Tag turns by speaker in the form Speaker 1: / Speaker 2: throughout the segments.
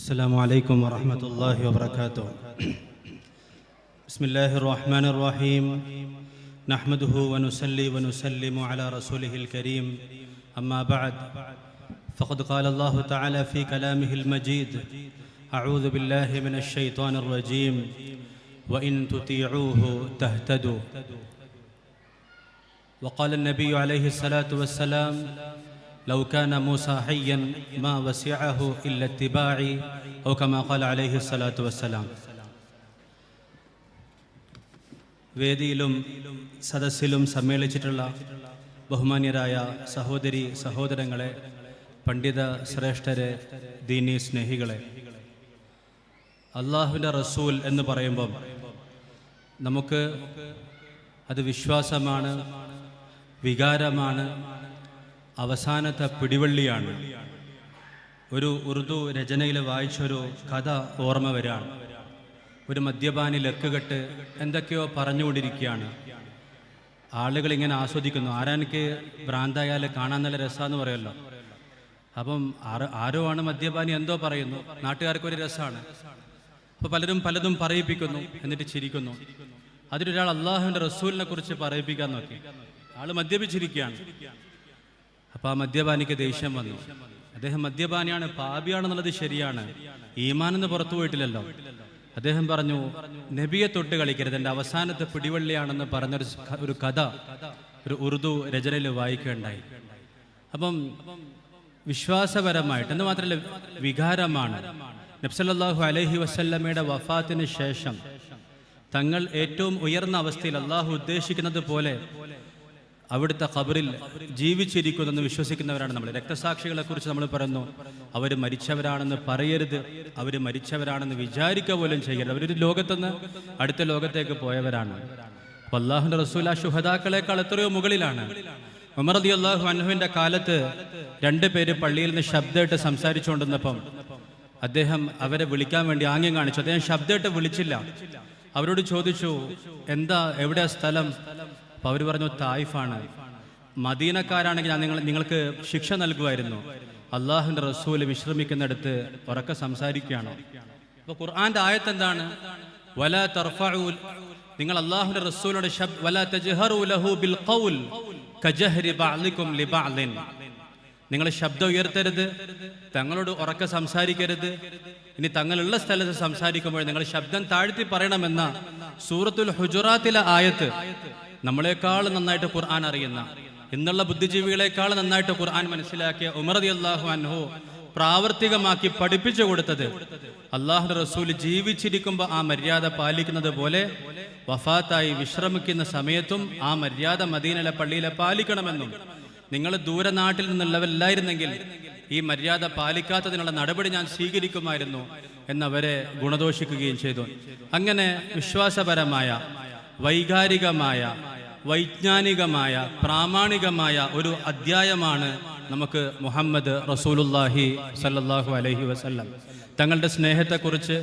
Speaker 1: السلام عليكم ورحمة الله وبركاته. بسم الله الرحمن الرحيم. نحمده ونصلي ونسلم على رسوله الكريم. أما بعد فقد قال الله تعالى في كلامه المجيد أعوذ بالله من الشيطان الرجيم. وإن تطيعوه تهتدوا. وقال النبي عليه الصلاة والسلام لو كان موسى حيا ما وسعه إلا اتباعي أو كما قال عليه الصلاة والسلام വേദിയിലും സദസ്സിലും സമ്മേളിച്ചിട്ടുള്ള ബഹുമാന്യരായ സഹോദരി സഹോദരങ്ങളെ പണ്ഡിത ശ്രേഷ്ഠരെ ദീനി സ്നേഹികളെ അള്ളാഹുവിൻ്റെ റസൂൽ എന്ന് പറയുമ്പം നമുക്ക് അത് വിശ്വാസമാണ് വികാരമാണ് അവസാനത്തെ പിടിവള്ളിയാണ്. ഒരു ഉറുദു രചനയിൽ വായിച്ചൊരു കഥ ഓർമ്മ വരാണ്. ഒരു മദ്യപാനി ലക്കുകെട്ട് എന്തൊക്കെയോ പറഞ്ഞുകൊണ്ടിരിക്കുകയാണ്. ആളുകൾ ഇങ്ങനെ ആസ്വദിക്കുന്നു. ആരാനിക്ക് ഭ്രാന്തായാൽ കാണാൻ നല്ല രസമാന്ന് പറയുമല്ലോ അപ്പം ആരോ ആണ് മദ്യപാനി എന്തോ പറയുന്നു. നാട്ടുകാർക്ക് ഒരു രസമാണ് അപ്പോൾ പലരും പലതും പറയിപ്പിക്കുന്നു. എന്നിട്ട് ചിരിക്കുന്നു. അതിലൊരാൾ അള്ളാഹുവിന്റെ റസൂലിനെ കുറിച്ച് പറയിപ്പിക്കാൻ നോക്കി. ആൾ മദ്യപിച്ചിരിക്കുകയാണ്. അപ്പൊ ആ മദ്യപാനിക്ക് ദേഷ്യം വന്നു. അദ്ദേഹം മദ്യപാനിയാണ് പാപിയാണെന്നുള്ളത് ശരിയാണ്. ഈമാനെന്ന് പുറത്തു പോയിട്ടില്ലല്ലോ. അദ്ദേഹം പറഞ്ഞു നബിയെ തൊട്ട് കളിക്കരുത്. എന്റെ അവസാനത്തെ പിടിവള്ളിയാണെന്ന് പറഞ്ഞൊരു ഒരു കഥ ഒരു ഉറുദു രചനയിൽ വായിക്കുകയുണ്ടായി. അപ്പം വിശ്വാസപരമായിട്ട് എന്ന് മാത്രമല്ല വികാരമാണ്. നബ്സല്ലാഹു അലഹി വസല്ലമയുടെ വഫാത്തിന് ശേഷം തങ്ങൾ ഏറ്റവും ഉയർന്ന അവസ്ഥയിൽ അള്ളാഹു ഉദ്ദേശിക്കുന്നത് പോലെ അവിടുത്തെ ഖബറിൽ ജീവിച്ചിരിക്കുന്നെന്ന് വിശ്വസിക്കുന്നവരാണ് നമ്മൾ. രക്തസാക്ഷികളെ കുറിച്ച് നമ്മൾ പറയുന്നു അവർ മരിച്ചവരാണെന്ന് പറയരുത് അവർ മരിച്ചവരാണെന്ന് വിചാരിക്കുക പോലും ചെയ്യരുത്. അവരൊരു ലോകത്തുനിന്ന് അടുത്ത ലോകത്തേക്ക് പോയവരാണ്. അപ്പൊ അള്ളാഹുന്റെ റസൂൽ ആ ശുഹദാക്കളെക്കാൾ എത്രയോ മുകളിലാണ്. ഉമർ റതി അള്ളാഹു അൻഹുവിന്റെ കാലത്ത് രണ്ട് പേര് പള്ളിയിൽ നിന്ന് ശബ്ദമായിട്ട് സംസാരിച്ചുകൊണ്ടിരുന്നപ്പം അദ്ദേഹം അവരെ വിളിക്കാൻ വേണ്ടി ആംഗ്യം കാണിച്ചു. അദ്ദേഹം ശബ്ദമായിട്ട് വിളിച്ചില്ല. അവരോട് ചോദിച്ചു എന്താ എവിടെയാ സ്ഥലം? അപ്പൊ അവർ പറഞ്ഞു തായിഫാണ്. മദീനക്കാരാണെങ്കിൽ ഞാൻ നിങ്ങൾ നിങ്ങൾക്ക് ശിക്ഷ നൽകുമായിരുന്നു. അള്ളാഹുവിന്റെ റസൂൽ വിശ്രമിക്കുന്നിടത്ത് ഉറക്കെ സംസാരിക്കുകയാണോ. അപ്പോൾ ഖുർആന്റെ ആയത്ത് എന്താണ് വല തർഫഉൽ നിങ്ങൾ അള്ളാഹുവിന്റെ റസൂലോട് ശബ് വല ലഹു ബിൽ ഖൗൽ ലിബഅലിൻ നിങ്ങൾ ശബ്ദം ഉയർത്തരുത് തങ്ങളോട് ഉറക്കെ സംസാരിക്കരുത്. ഇനി തങ്ങളുള്ള സ്ഥലത്ത് സംസാരിക്കുമ്പോൾ നിങ്ങൾ ശബ്ദം താഴ്ത്തി പറയണമെന്ന സൂറത്തുൽ ഹുജുറാത്തിലെ ആയത്ത് നമ്മളെക്കാൾ നന്നായിട്ട് ഖുർആൻ അറിയുന്ന ഇന്നുള്ള ബുദ്ധിജീവികളെക്കാൾ നന്നായിട്ട് ഖുർആൻ മനസ്സിലാക്കിയ ഉമർ അള്ളാഹു അൻഹു പ്രാവർത്തികമാക്കി പഠിപ്പിച്ചു കൊടുത്തത് അള്ളാഹു റസൂൽ ജീവിച്ചിരിക്കുമ്പോൾ ആ മര്യാദ പാലിക്കുന്നത് പോലെ വഫാത്തായി വിശ്രമിക്കുന്ന സമയത്തും ആ മര്യാദ മദീനയിലെ പള്ളിയിലെ പാലിക്കണമെന്നും നിങ്ങൾ ദൂരനാട്ടിൽ നിന്നുള്ളവരില്ലായിരുന്നെങ്കിൽ ഈ മര്യാദ പാലിക്കാത്തതിനുള്ള നടപടി ഞാൻ സ്വീകരിക്കുമായിരുന്നു എന്നവരെ ഗുണദോഷിക്കുകയും ചെയ്തു. അങ്ങനെ വിശ്വാസപരമായ വൈകാരികമായ വൈജ്ഞാനികമായ പ്രാമാണികമായ ഒരു അധ്യായമാണ് നമുക്ക് മുഹമ്മദ് റസൂലുല്ലാഹി സല്ലാഹു അലഹി വസല്ലം തങ്ങളുടെ സ്നേഹത്തെക്കുറിച്ച്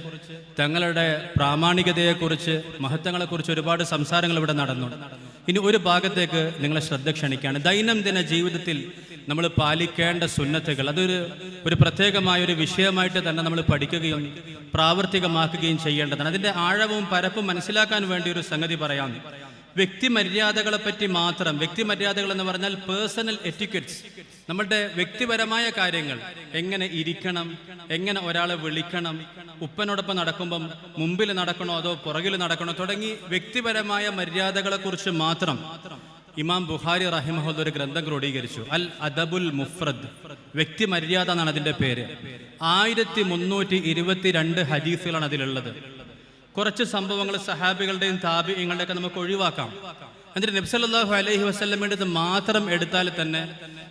Speaker 1: തങ്ങളുടെ പ്രാമാണികതയെക്കുറിച്ച് മഹത്വങ്ങളെക്കുറിച്ച് ഒരുപാട് സംസാരങ്ങൾ ഇവിടെ നടന്നു. ഇനി ഒരു ഭാഗത്തേക്ക് നിങ്ങളെ ശ്രദ്ധ ക്ഷണിക്കുകയാണ്. ദൈനംദിന ജീവിതത്തിൽ നമ്മൾ പാലിക്കേണ്ട സുന്നത്തുകൾ അതൊരു ഒരു പ്രത്യേകമായ ഒരു വിഷയമായിട്ട് തന്നെ നമ്മൾ പഠിക്കുകയും പ്രാവർത്തികമാക്കുകയും ചെയ്യേണ്ടതാണ്. അതിന്റെ ആഴവും പരപ്പും മനസ്സിലാക്കാൻ വേണ്ടി ഒരു സംഗതി പറയാം. വ്യക്തിമര്യാദകളെ പറ്റി മാത്രം വ്യക്തിമര്യാദകൾ എന്ന് പറഞ്ഞാൽ പേഴ്സണൽ എറ്റിക്കറ്റ്സ് നമ്മളുടെ വ്യക്തിപരമായ കാര്യങ്ങൾ. എങ്ങനെ ഇരിക്കണം എങ്ങനെ ഒരാളെ വിളിക്കണം ഉപ്പനോടൊപ്പം നടക്കുമ്പം മുമ്പിൽ നടക്കണോ അതോ പുറകിൽ നടക്കണോ തുടങ്ങി വ്യക്തിപരമായ മര്യാദകളെ കുറിച്ച് മാത്രം ഇമാം ബുഹാരി റഹിമഹദ് ഒരു ഗ്രന്ഥം ക്രോഡീകരിച്ചു. അൽ അദബുൽ മുഫ്രദ് വ്യക്തി മര്യാദ എന്നാണ് അതിന്റെ പേര്. ആയിരത്തി മുന്നൂറ്റി ഇരുപത്തിരണ്ട് ഹദീസുകളാണ് അതിലുള്ളത്. കുറച്ച് സംഭവങ്ങൾ സഹാബികളുടെയും താപികളുടെ ഒക്കെ നമുക്ക് ഒഴിവാക്കാം. എന്നിട്ട് നബ്സല്ലാഹു അലഹി വസ്ലമിന്റെ മാത്രം എടുത്താൽ തന്നെ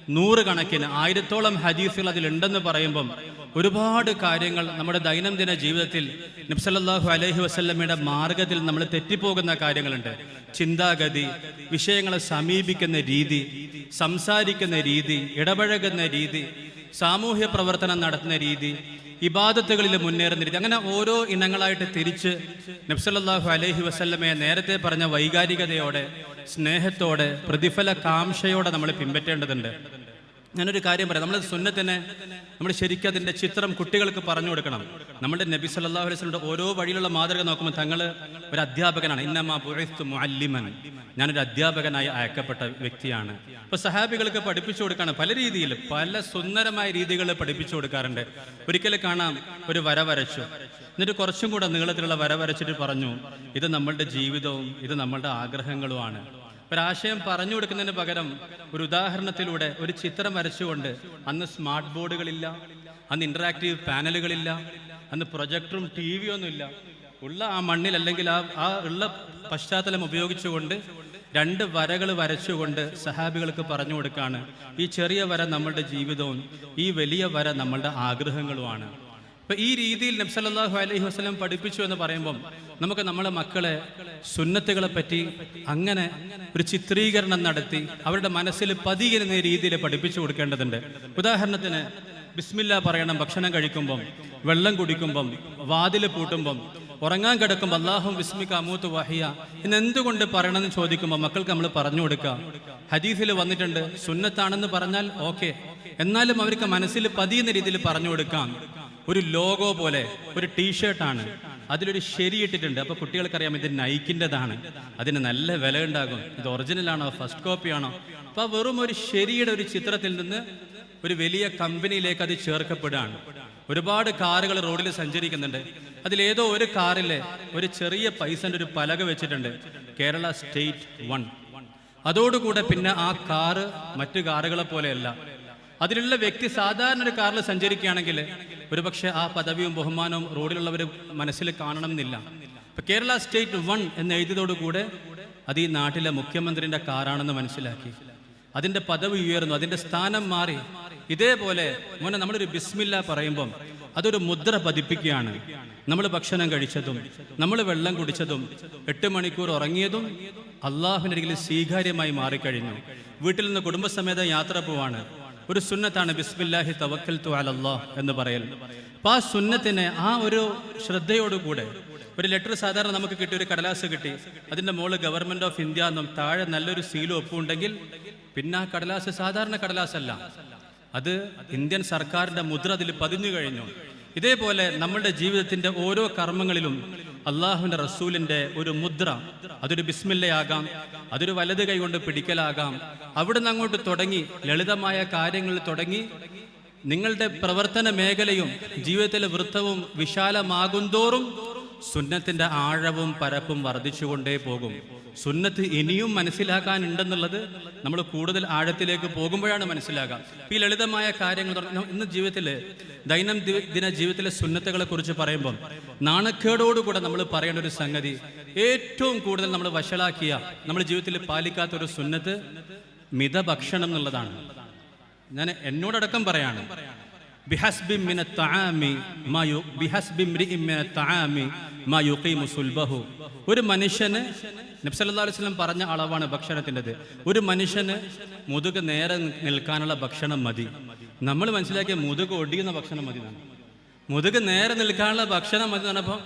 Speaker 1: നൂറുകണക്കിന് ആയിരത്തോളം ഹദീസുകൾ അതിലുണ്ടെന്ന് പറയുമ്പം ഒരുപാട് കാര്യങ്ങൾ നമ്മുടെ ദൈനംദിന ജീവിതത്തിൽ നബ്സല്ലാഹു അലഹി വസ്ലമിയുടെ മാർഗത്തിൽ നമ്മൾ തെറ്റിപ്പോകുന്ന കാര്യങ്ങളുണ്ട്. ചിന്താഗതി വിഷയങ്ങളെ സമീപിക്കുന്ന രീതി സംസാരിക്കുന്ന രീതി ഇടപഴകുന്ന രീതി സാമൂഹ്യ പ്രവർത്തനം നടത്തുന്ന രീതി ഇബാദത്തുകളിൽ മുന്നേറുന്നിരിക്കും. അങ്ങനെ ഓരോ ഇനങ്ങളായിട്ട് തിരിച്ച് നബ്സല്ലാഹു അലഹി വസ്ല്ലമയെ നേരത്തെ പറഞ്ഞ വൈകാരികതയോടെ സ്നേഹത്തോടെ പ്രതിഫല കാംക്ഷയോടെ നമ്മൾ പിൻപറ്റേണ്ടതുണ്ട്. ഞാനൊരു കാര്യം പറയാം. നമ്മൾ സുന്നത്തിനെ നമ്മൾ ശരിക്കും അതിന്റെ ചിത്രം കുട്ടികൾക്ക് പറഞ്ഞു കൊടുക്കണം. നമ്മുടെ നബി സല്ലല്ലാഹു അലൈഹി വസല്ലമയുടെ ഓരോ വഴിയിലുള്ള മാതൃക നോക്കുമ്പോൾ തങ്ങൾ ഒരു അധ്യാപകനാണ്. ഇന്നമാ ബുഇസ്തു മുഅല്ലിമൻ. ഞാനൊരു അധ്യാപകനായി അയക്കപ്പെട്ട വ്യക്തിയാണ്. ഇപ്പോൾ സഹാബികൾക്ക് പഠിപ്പിച്ചു കൊടുക്കാണ്. പല രീതിയിൽ പല സുന്ദരമായ രീതികൾ പഠിപ്പിച്ചു കൊടുക്കാറുണ്ട്. ഒരിക്കലും കാണാം ഒരു വര വരച്ചു. എന്നിട്ട് കുറച്ചും കൂടെ നീളത്തിലുള്ള വര വരച്ചിട്ട് പറഞ്ഞു ഇത് നമ്മളുടെ ജീവിതവും ഇത് നമ്മളുടെ ആഗ്രഹങ്ങളുമാണ്. ഒരാശയം പറഞ്ഞു കൊടുക്കുന്നതിന് പകരം ഒരു ഉദാഹരണത്തിലൂടെ ഒരു ചിത്രം വരച്ചുകൊണ്ട് അന്ന് സ്മാർട്ട് ബോർഡുകളില്ല അന്ന് ഇന്ററാക്റ്റീവ് പാനലുകളില്ല അന്ന് പ്രൊജക്ടറും ടി വി ഒന്നുമില്ല. ഉള്ള ആ മണ്ണിൽ അല്ലെങ്കിൽ ആ ആ ഉള്ള പശ്ചാത്തലം ഉപയോഗിച്ചുകൊണ്ട് രണ്ട് വരകൾ വരച്ചുകൊണ്ട് സഹാബികൾക്ക് പറഞ്ഞു കൊടുക്കാണ്. ഈ ചെറിയ വര നമ്മളുടെ ജീവിതവും ഈ വലിയ വര നമ്മളുടെ ആഗ്രഹങ്ങളുമാണ്. അപ്പൊ ഈ രീതിയിൽ നബ്സല്ലാഹു അലൈഹി വസ്ലം പഠിപ്പിച്ചു എന്ന് പറയുമ്പം നമുക്ക് നമ്മളെ മക്കളെ സുന്നത്തുകളെ പറ്റി അങ്ങനെ ഒരു ചിത്രീകരണം നടത്തി അവരുടെ മനസ്സിൽ പതിയിരുന്ന രീതിയിൽ പഠിപ്പിച്ചു കൊടുക്കേണ്ടതുണ്ട്. ഉദാഹരണത്തിന് ബിസ്മില്ല പറയണം ഭക്ഷണം കഴിക്കുമ്പം വെള്ളം കുടിക്കുമ്പം വാതിൽ പൂട്ടുമ്പം ഉറങ്ങാൻ കിടക്കുമ്പോൾ അള്ളാഹു വിസ്മിക്ക അമൂത്ത് വഹിയ ഇന്ന് എന്തുകൊണ്ട് പറയണമെന്ന് ചോദിക്കുമ്പോൾ മക്കൾക്ക് നമ്മൾ പറഞ്ഞു കൊടുക്കുക. ഹദീഫിൽ വന്നിട്ടുണ്ട് സുന്നത്താണെന്ന് പറഞ്ഞാൽ ഓക്കെ. എന്നാലും അവർക്ക് മനസ്സിൽ പതിയുന്ന രീതിയിൽ പറഞ്ഞു കൊടുക്കാം. ഒരു ലോഗോ പോലെ ഒരു ടീഷർട്ടാണ് അതിലൊരു ശരി ഇട്ടിട്ടുണ്ട്. അപ്പൊ കുട്ടികൾക്കറിയാം ഇത് നൈക്കിന്റെതാണ് അതിന് നല്ല വില ഉണ്ടാകും ഇത് ഒറിജിനൽ ആണോ ഫസ്റ്റ് കോപ്പി ആണോ? അപ്പൊ ആ വെറും ഒരു ശരിയുടെ ഒരു ചിത്രത്തിൽ നിന്ന് ഒരു വലിയ കമ്പനിയിലേക്ക് അത് ചേർക്കപ്പെടുകയാണ്. ഒരുപാട് കാറുകൾ റോഡിൽ സഞ്ചരിക്കുന്നുണ്ട്. അതിലേതോ ഒരു കാറിലെ ഒരു ചെറിയ പൈസന്റെ ഒരു പലക വെച്ചിട്ടുണ്ട്. Kerala state one. അതോടുകൂടെ പിന്നെ ആ കാറ് മറ്റു കാറുകളെ പോലെയല്ല. അതിലുള്ള വ്യക്തി സാധാരണ ഒരു കാറിൽ സഞ്ചരിക്കുകയാണെങ്കിൽ ഒരുപക്ഷെ ആ പദവിയും ബഹുമാനവും റോഡിലുള്ളവർ മനസ്സിൽ കാണണമെന്നില്ല. ഇപ്പൊ കേരള സ്റ്റേറ്റ് വൺ എന്ന് എഴുതിയതോടുകൂടെ അത് ഈ നാട്ടിലെ മുഖ്യമന്ത്രിന്റെ കാറാണെന്ന് മനസ്സിലാക്കി. അതിന്റെ പദവി ഉയർന്നു അതിന്റെ സ്ഥാനം മാറി. ഇതേപോലെ മോനെ നമ്മളൊരു ബിസ്മില്ല പറയുമ്പം അതൊരു മുദ്ര പതിപ്പിക്കുകയാണ്. നമ്മൾ ഭക്ഷണം കഴിച്ചതും നമ്മൾ വെള്ളം കുടിച്ചതും എട്ട് മണിക്കൂർ ഉറങ്ങിയതും അള്ളാഹുവിനരികിൽ സ്വീകാര്യമായി മാറിക്കഴിഞ്ഞു. വീട്ടിൽ നിന്ന് കുടുംബസമേതം യാത്ര പോവാണ്. ഒരു സുന്നത്താണ് ബിസ്മില്ലാഹി തവക്കൽ തു എന്ന് പറയൽ. അപ്പൊ ആ സുന്നത്തിനെ ആ ഒരു ശ്രദ്ധയോടുകൂടെ ഒരു ലെറ്റർ സാധാരണ നമുക്ക് കിട്ടിയ ഒരു കടലാസ് കിട്ടി. അതിന്റെ മുകളിൽ ഗവൺമെന്റ് ഓഫ് ഇന്ത്യ എന്നും താഴെ നല്ലൊരു സീലും ഒപ്പുണ്ടെങ്കിൽ പിന്നെ ആ കടലാസ് സാധാരണ കടലാസല്ല. അത് ഇന്ത്യൻ സർക്കാരിന്റെ മുദ്ര അതിൽ പതിഞ്ഞു കഴിഞ്ഞു. ഇതേപോലെ നമ്മളുടെ ജീവിതത്തിന്റെ ഓരോ കർമ്മങ്ങളിലും അള്ളാഹുവിന്റെ റസൂലിന്റെ ഒരു മുദ്ര അതൊരു ബിസ്മില്ലയാകാം അതൊരു വലത് കൈ കൊണ്ട് പിടിക്കലാകാം. അവിടുന്ന് അങ്ങോട്ട് തുടങ്ങി ലളിതമായ കാര്യങ്ങൾ തുടങ്ങി. നിങ്ങളുടെ പ്രവർത്തന മേഖലയും ജീവിതത്തിലെ വൃത്തവും വിശാലമാകുന്തോറും സുന്നത്തിന്റെ ആഴവും പരപ്പും വർദ്ധിച്ചുകൊണ്ടേ പോകും. സുന്നത്ത് ഇനിയും മനസ്സിലാക്കാനുണ്ടെന്നുള്ളത് നമ്മൾ കൂടുതൽ ആഴത്തിലേക്ക് പോകുമ്പോഴാണ് മനസ്സിലാക്കുക ഈ ലളിതമായ കാര്യങ്ങൾ ഇന്ന് ജീവിതത്തിൽ ദൈനംദിന ജീവിതത്തിലെ സുന്നത്തുകളെ കുറിച്ച് പറയുമ്പോൾ നാണക്കേടോടുകൂടെ നമ്മൾ പറയേണ്ട ഒരു സംഗതി ഏറ്റവും കൂടുതൽ നമ്മൾ വഷളാക്കിയ നമ്മൾ ജീവിതത്തിൽ പാലിക്കാത്ത ഒരു സുന്നത്ത് മിതഭക്ഷണം എന്നുള്ളതാണ്. ഞാൻ എന്നോടടക്കം പറയാണ്. ബിഹസ്ബി മിന തആമി മാ യു ബിഹസ്ബി ഇംറിഇൻ മിന തആമി മാ യുഖീമു സുൽബഹു. ഒരു മനുഷ്യന് നബി സല്ലല്ലാഹു അലൈഹി വസല്ലം പറഞ്ഞ അളവാണ് ഭക്ഷണത്തിന്റെത്. ഒരു മനുഷ്യന് മുതുക് നേരെ നിൽക്കാനുള്ള ഭക്ഷണം മതി. നമ്മൾ മനസ്സിലാക്കിയ മുതുക് ഒടിയുന്ന ഭക്ഷണം മതി എന്നാണ്. മുതുക് നേരെ നിൽക്കാനുള്ള ഭക്ഷണം മതി പറഞ്ഞപ്പോൾ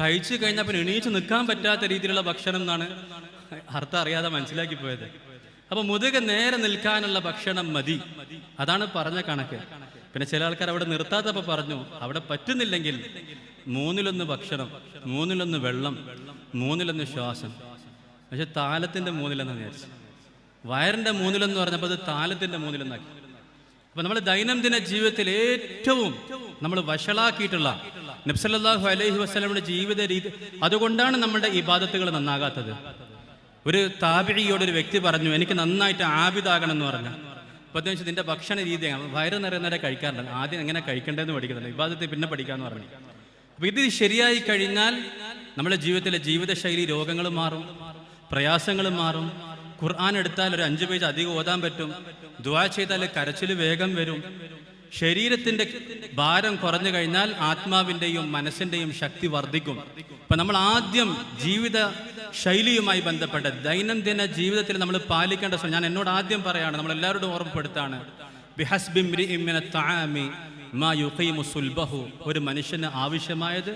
Speaker 1: കഴിച്ചു കഴിഞ്ഞാൽ പിന്നെ എണീച്ച് നിൽക്കാൻ പറ്റാത്ത രീതിയിലുള്ള ഭക്ഷണം എന്നാണ് അർത്ഥം അറിയാതെ മനസ്സിലാക്കി പോയത്. അപ്പൊ മുതുക് നേരെ നിൽക്കാനുള്ള ഭക്ഷണം മതി. അതാണ് പറഞ്ഞ കണക്ക്. പിന്നെ ചില ആൾക്കാർ അവിടെ നിർത്താത്തപ്പോൾ പറഞ്ഞു അവിടെ പറ്റുന്നില്ലെങ്കിൽ മൂന്നിലൊന്ന് ഭക്ഷണം മൂന്നിലൊന്ന് വെള്ളം മൂന്നിലൊന്ന് ശ്വാസം. പക്ഷെ താലത്തിന്റെ മൂന്നിലെന്ന് വിചാരിച്ചു. വയറിന്റെ മൂന്നിലെന്ന് പറഞ്ഞപ്പോൾ അത് താലത്തിന്റെ മൂന്നിലെന്നാക്കി. അപ്പൊ നമ്മൾ ദൈനംദിന ജീവിതത്തിൽ ഏറ്റവും നമ്മൾ വഷളാക്കിയിട്ടുള്ള നബ്സല്ലാഹു അലൈഹി വസ്ലമിന്റെ ജീവിത രീതി അതുകൊണ്ടാണ് നമ്മുടെ ഇബാദത്തുകൾ നന്നാകാത്തത്. ഒരു താപിഴിയോട് ഒരു വ്യക്തി പറഞ്ഞു എനിക്ക് നന്നായിട്ട് ആബിദാകണം എന്ന് പറഞ്ഞു. അപ്പൊ വെച്ചാൽ ഇതിന്റെ ഭക്ഷണ രീതിയാണ് വയറ് നിറയുന്നവരെ കഴിക്കാറുണ്ട്. ആദ്യം എങ്ങനെ കഴിക്കേണ്ടതെന്ന് പഠിക്കുന്നുണ്ട്. വിവാദത്തിൽ പിന്നെ പഠിക്കാന്ന് പറഞ്ഞു. അപ്പൊ ഇത് ശരിയായി കഴിഞ്ഞാൽ നമ്മുടെ ജീവിതത്തിലെ ജീവിതശൈലി രോഗങ്ങൾ മാറും പ്രയാസങ്ങൾ മാറും. ഖുർആൻ എടുത്താൽ ഒരു അഞ്ച് പേജ് അധികം ഓതാൻ പറ്റും. ദുആ ചെയ്താൽ കരച്ചിൽ വേഗം വരും. ശരീരത്തിന്റെ ഭാരം കുറഞ്ഞു കഴിഞ്ഞാൽ ആത്മാവിന്റെയും മനസ്സിന്റെയും ശക്തി വർദ്ധിക്കും. അപ്പൊ നമ്മൾ ആദ്യം ജീവിത ശൈലിയുമായി ബന്ധപ്പെട്ട ദൈനംദിന ജീവിതത്തിൽ നമ്മൾ പാലിക്കേണ്ട ഞാൻ എന്നോട് ആദ്യം പറയാണ് നമ്മൾ എല്ലാവരോടും ഓർമ്മപ്പെടുത്താണ്. ഒരു മനുഷ്യന് ആവശ്യമായത്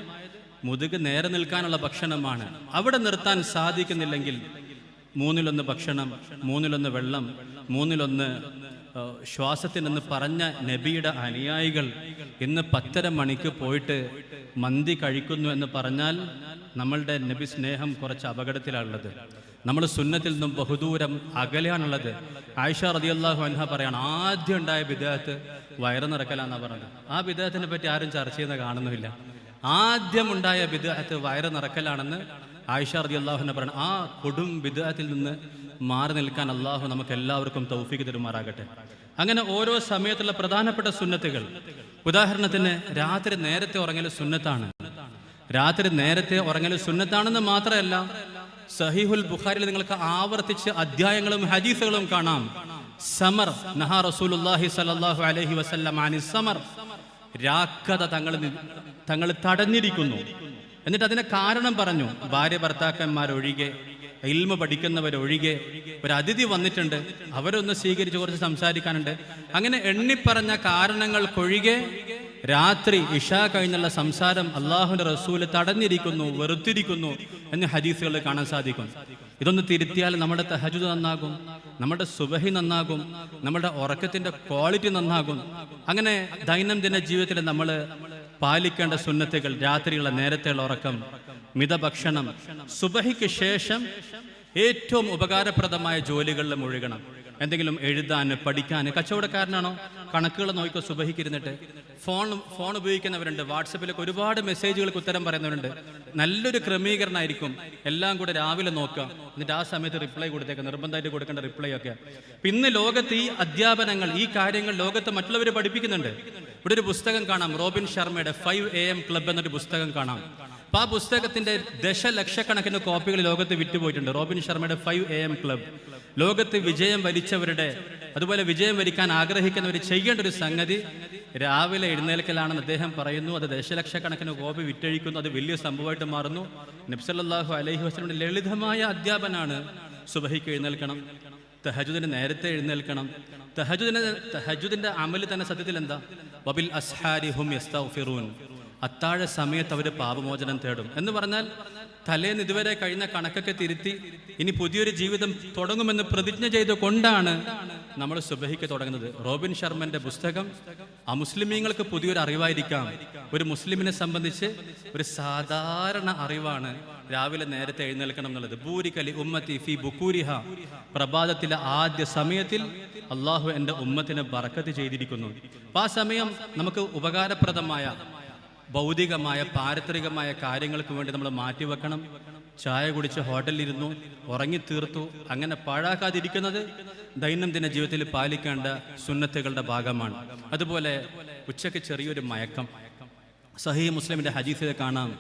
Speaker 1: മുതുക് നേരെ നിൽക്കാനുള്ള ഭക്ഷണമാണ് അവിടെ നിർത്താൻ സാധിക്കുന്നില്ലെങ്കിൽ മൂന്നിലൊന്ന് ഭക്ഷണം മൂന്നിലൊന്ന് വെള്ളം മൂന്നിലൊന്ന് ശ്വാസത്തിനെന്ന് പറഞ്ഞ നബിയുടെ അനുയായികൾ ഇന്ന് പത്തര മണിക്ക് പോയിട്ട് മന്തി കഴിക്കുന്നു എന്ന് പറഞ്ഞാൽ നമ്മളുടെ നബി സ്നേഹം കുറച്ച് അപകടത്തിലാണുള്ളത്. നമ്മൾ സുന്നത്തിൽ നിന്നും ബഹുദൂരം അകലെയാണുള്ളത്. ആയിഷ റതിയല്ലാഹു അൻഹ പറയാണ് ആദ്യം ഉണ്ടായ വിദേഹത്ത് വയറ് നിറക്കലാന്നാണ് പറഞ്ഞത്. ആ വിദേഹത്തിനെ പറ്റി ആരും ചർച്ച ചെയ്യുന്ന കാണുന്നുമില്ല. ആദ്യം ഉണ്ടായ വിദേഹത്ത് വയറ് നിറക്കലാണെന്ന് ആയിഷ റതിയല്ലാഹുവിനെ പറയണം. ആ കൊടും വിദേഹത്തിൽ നിന്ന് മാറി നിൽക്കാൻ അള്ളാഹു നമുക്ക് എല്ലാവർക്കും തൗഫീക്ക് തരുമാറാകട്ടെ. അങ്ങനെ ഓരോ സമയത്തുള്ള പ്രധാനപ്പെട്ട സുന്നത്തുകൾ. ഉദാഹരണത്തിന് രാത്രി നേരത്തെ ഉറങ്ങൽ സുന്നത്താണ്. രാത്രി നേരത്തെ ഉറങ്ങൽ സുന്നത്താണെന്ന് മാത്രമല്ല സഹിഹുൽ ബുഖാരിൽ നിങ്ങൾക്ക് ആവർത്തിച്ച് അധ്യായങ്ങളും ഹദീസുകളും കാണാം. സമർ നഹാ സ്വല്ലല്ലാഹു അലൈഹി വസല്ലം അനി സമർ. രാക്കഥ തങ്ങൾ തങ്ങൾ തടഞ്ഞിരിക്കുന്നു. എന്നിട്ട് അതിന് കാരണം പറഞ്ഞു ഭാര്യ ഭർത്താക്കന്മാരൊഴികെ ഇൽമ പഠിക്കുന്നവരൊഴികെ ഒരു അതിഥി വന്നിട്ടുണ്ട്. അവരൊന്ന് സ്വീകരിച്ച് കുറച്ച് സംസാരിക്കാനുണ്ട്. അങ്ങനെ എണ്ണിപ്പറഞ്ഞ കാരണങ്ങൾക്കൊഴികെ രാത്രി ഇഷ കഴിഞ്ഞുള്ള സംസാരം അള്ളാഹുന്റെ റസൂൽ തടഞ്ഞിരിക്കുന്നു വെറുത്തിരിക്കുന്നു എന്ന് ഹദീസുകൾ കാണാൻ സാധിക്കും. ഇതൊന്ന് തിരുത്തിയാൽ നമ്മുടെ തഹജുദ് നന്നാകും നമ്മുടെ സുബഹി നന്നാകും നമ്മുടെ ഉറക്കത്തിന്റെ ക്വാളിറ്റി നന്നാകും. അങ്ങനെ ദൈനംദിന ജീവിതത്തിൽ നമ്മൾ പാലിക്കേണ്ട സുന്നത്തുകൾ രാത്രിയുള്ള നേരത്തെയുള്ള ഉറക്കം മിതഭക്ഷണം സുബഹിക്ക് ശേഷം ഏറ്റവും ഉപകാരപ്രദമായ ജോലികളിൽ മുഴുകണം എന്തെങ്കിലും എഴുതാൻ പഠിക്കാൻ കച്ചവടക്കാരനാണോ? കണക്കുകൾ നോക്കി സുബഹിക്കിരുന്നിട്ട്. Phone phone ഉപയോഗിക്കുന്നവരുണ്ട്. വാട്സപ്പിലൊക്കെ ഒരുപാട് മെസ്സേജുകൾക്ക് ഉത്തരം പറയുന്നവരുണ്ട്. നല്ലൊരു ക്രമീകരണമായിരിക്കും എല്ലാം കൂടെ രാവിലെ നോക്കുക. എന്നിട്ട് ആ സമയത്ത് റിപ്ലൈ കൊടുത്തേക്കുക. നിർബന്ധമായിട്ട് കൊടുക്കേണ്ട റിപ്ലൈ ഒക്കെ. പിന്നെ ലോകത്ത് ഈ അധ്യാപനങ്ങൾ ഈ കാര്യങ്ങൾ ലോകത്ത് മറ്റുള്ളവർ പഠിപ്പിക്കുന്നുണ്ട്. ഇവിടെ ഒരു പുസ്തകം കാണാം. റോബിൻ ശർമ്മയുടെ ഫൈവ് എ എം ക്ലബ് എന്നൊരു പുസ്തകം കാണാം. അപ്പൊ ആ പുസ്തകത്തിന്റെ ദശലക്ഷക്കണക്കിന് കോപ്പികൾ ലോകത്ത് വിറ്റുപോയിട്ടുണ്ട്. റോബിൻ ശർമ്മയുടെ ഫൈവ് എ എം ക്ലബ്. ലോകത്ത് വിജയം വരിച്ചവരുടെ അതുപോലെ വിജയം വരിക്കാൻ ആഗ്രഹിക്കുന്നവർ ചെയ്യേണ്ട ഒരു സംഗതി രാവിലെ എഴുന്നേൽക്കലാണെന്ന് അദ്ദേഹം പറയുന്നു. അത് ദശലക്ഷക്കണക്കിന് കോപ്പി വിറ്റഴിക്കുന്നു. അത് വലിയ സംഭവമായിട്ട് മാറുന്നു. നബ്സല്ലാഹു അലൈഹി വസ്ലമിന്റെ ലളിതമായ അധ്യാപനാണ്. സുബഹിക്ക് എഴുന്നേൽക്കണം. തഹജുദിന് നേരത്തെ എഴുന്നേൽക്കണം. തഹജുദിന് തഹജുദിന്റെ അമൽ തന്നെ സത്യത്തിൽ എന്താ വബിൽ അസ്ഹാരി അത്താഴ സമയത്ത് അവർ പാപമോചനം തേടും. എന്ന് പറഞ്ഞാൽ തലേന്ന് ഇതുവരെ കഴിഞ്ഞ കണക്കൊക്കെ തിരുത്തി ഇനി പുതിയൊരു ജീവിതം തുടങ്ങുമെന്ന് പ്രതിജ്ഞ ചെയ്ത് കൊണ്ടാണ് നമ്മൾ സുബഹിക്ക് തുടങ്ങുന്നത്. റോബിൻ ശർമ്മന്റെ പുസ്തകം ആ അമുസ്ലിമീങ്ങൾക്ക് പുതിയൊരു അറിവായിരിക്കാം. ഒരു മുസ്ലിമിനെ സംബന്ധിച്ച് ഒരു സാധാരണ അറിവാണ് രാവിലെ നേരത്തെ എഴുന്നേൽക്കണം എന്നുള്ളത്. ബൂരിക്കലി ഉമ്മത്തി ഫി ബുക്കൂരിഹ. പ്രഭാതത്തിലെ ആദ്യ സമയത്തിൽ അള്ളാഹു എന്റെ ഉമ്മത്തിനെ ബറക്കത്ത് ചെയ്തിരിക്കുന്നു. അപ്പൊ ആ സമയം നമുക്ക് ഉപകാരപ്രദമായ ഭൗതികമായ പാരിത്രികമായ കാര്യങ്ങൾക്ക് വേണ്ടി നമ്മൾ മാറ്റിവെക്കണം. ചായ കുടിച്ച് ഹോട്ടലിലിരുന്നു ഉറങ്ങിത്തീർത്തു അങ്ങനെ പാഴാക്കാതിരിക്കുന്നത് ദൈനംദിന ജീവിതത്തിൽ പാലിക്കേണ്ട സുന്നത്തുകളുടെ ഭാഗമാണ്. അതുപോലെ ഉച്ചയ്ക്ക് ചെറിയൊരു മയക്കം. സഹി മുസ്ലിമിന്റെ ഹജീസ് കാണാം.